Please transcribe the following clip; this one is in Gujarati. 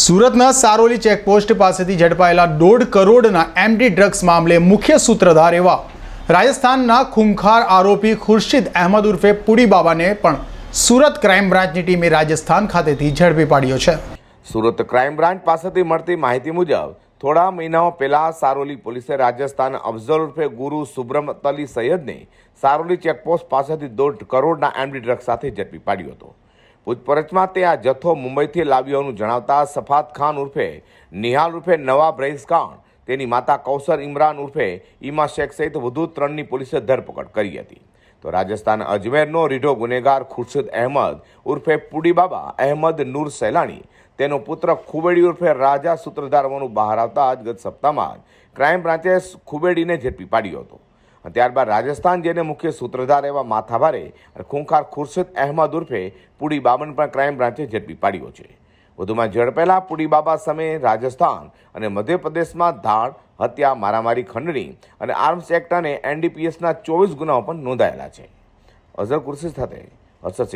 સુરતના સારોલી ચેકપોસ્ટ પાસેથી ઝડપાયેલા દોઢ કરોડના એમડી ડ્રગ્સ મામલે મુખ્ય સૂત્રધાર એવા રાજસ્થાનના ખૂંખાર આરોપી ખુરશીદ અહેમદ ઉર્ફે પુડી બાબાને પણ સુરત ક્રાઇમ બ્રાન્ચની ટીમે રાજસ્થાન ખાતેથી ઝડપી પાડ્યો છે. સુરત ક્રાઇમ બ્રાન્ચ પાસેથી મળતી માહિતી મુજબ, થોડા મહિનાઓ પહેલા સારોલી પોલીસે રાજસ્થાન અફઝલ ઉર્ફે ગુરુ સુબ્રમત અલી સૈયદને સારોલી ચેકપોસ્ટ પાસેથી દોઢ કરોડના એમડી ડ્રગ સાથે ઝડપી પાડ્યો હતો. પૂછપરછમાં તે આ જથ્થો મુંબઈથી લાવ્યોનું જણાવતા સફાત ખાન ઉર્ફે નિહાલ ઉર્ફે નવાબ રઈસ ખાન, તેની માતા કૌસર ઇમરાન ઉર્ફે ઈમા શેખ સહિત વધુ ત્રણની પોલીસે ધરપકડ કરી હતી. તો રાજસ્થાન અજમેરનો રીઢો ગુનેગાર ખુરશીદ અહેમદ ઉર્ફે પુડીબાબા અહેમદ નૂર સૈલાણી તેનો પુત્ર ખુબેડી ઉર્ફે રાજા સૂત્રધાર હોવાનું બહાર આવતા જ ગત સપ્તાહમાં ક્રાઇમ બ્રાન્ચે ખુબેડીને ઝડપી પાડ્યો હતો. ત્યારબાદ રાજસ્થાન જેને મુખ્ય સૂત્રધાર એવા માથાભારે ખૂંખાર ખુરશીદ અહેમદ ઉર્ફે પુડી બાબન પણ ક્રાઇમ બ્રાન્ચે ઝડપી પાડ્યો છે. વધુમાં ઝડપેલા પુડી બાબા સામે રાજસ્થાન અને મધ્યપ્રદેશમાં ધાડ, હત્યા, મારામારી, ખંડણી અને આર્મ્સ એક્ટ અને એનડીપીએસના ચોવીસ ગુનાઓ પણ નોંધાયેલા છે. અઝર કુર્સી સાથે અસર